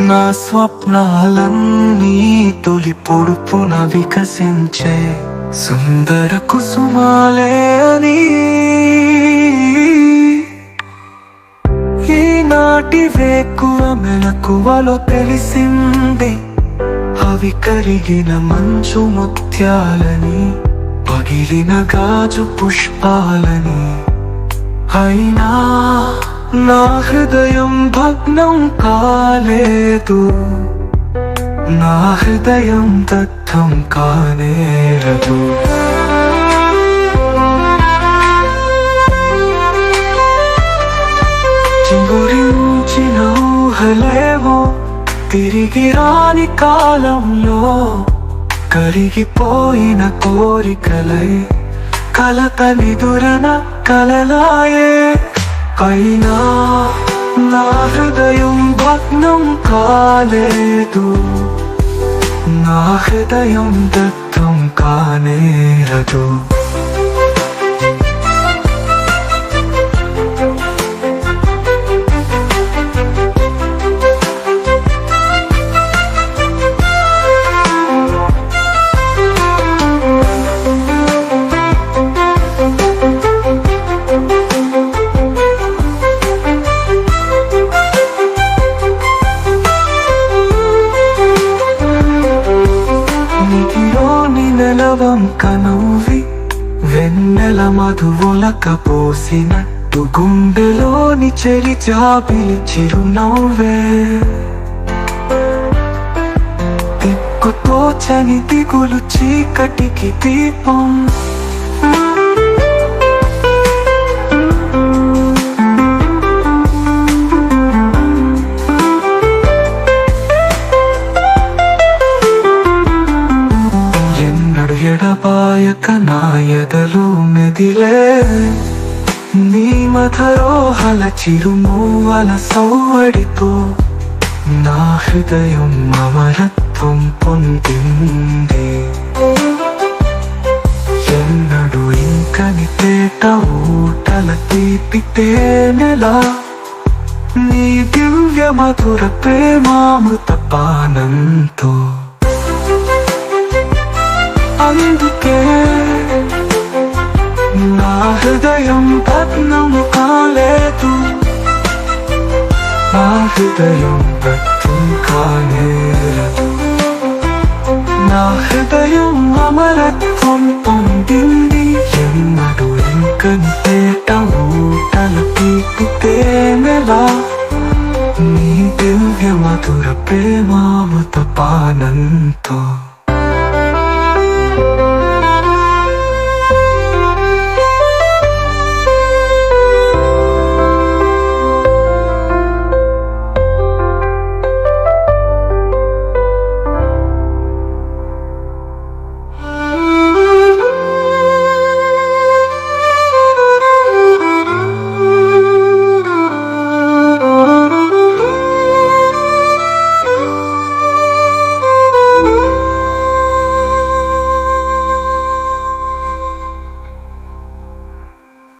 నా స్వప్నాలన్నీ తొలి పొడుపున వికసించే సుందర కుసుమాలే అని. ఈనాటి వేకువ మెలకువలో తెలిసింది అవి కరిగిన మంచు ముత్యాలని పగిలిన గాజు పుష్పాలని. అయినా నా హృదయం భగ్నం కాలేదు. నా హృదయం దగ్ధం కానేరదు. చిగురించిన ఊహలేవో తిరిగి రాని కాలంలో కరిగిపోయిన కోరికలై కలతలిదురన కలలాయే. అయినా నా హృదయం భగ్నం కాలేదు నా హృదయం దత్తం కానేరదు వెన్నెల మధువులక పోసినట్టు గుండెలోని చెలి చాపిలి చిరునవ్వే. దిక్కుతోచని దిగులు చీకటికి దీపం. ఎడబాయక నా ఎదలు మెదిలే నీ మధరోహల చిరుమూవల సౌవడితో నా హృదయం అమరత్వం పొందింది. ఎన్నడు ఇంకని తేట ఊటల తీపితే నెలా నీ దివ్య మధుర ప్రేమామృత పానంతో. అందుకే నా హృదయం పద్నం కాలేదు నా హృదయం పద్నం కాలేదు నా హృదయం అమరత్వం పొందింది ఎన్నడు ఇంకని తేట ఊటల పీకుతే నెలా నీ దివ్య మధుర ప్రేమామృత పానంతో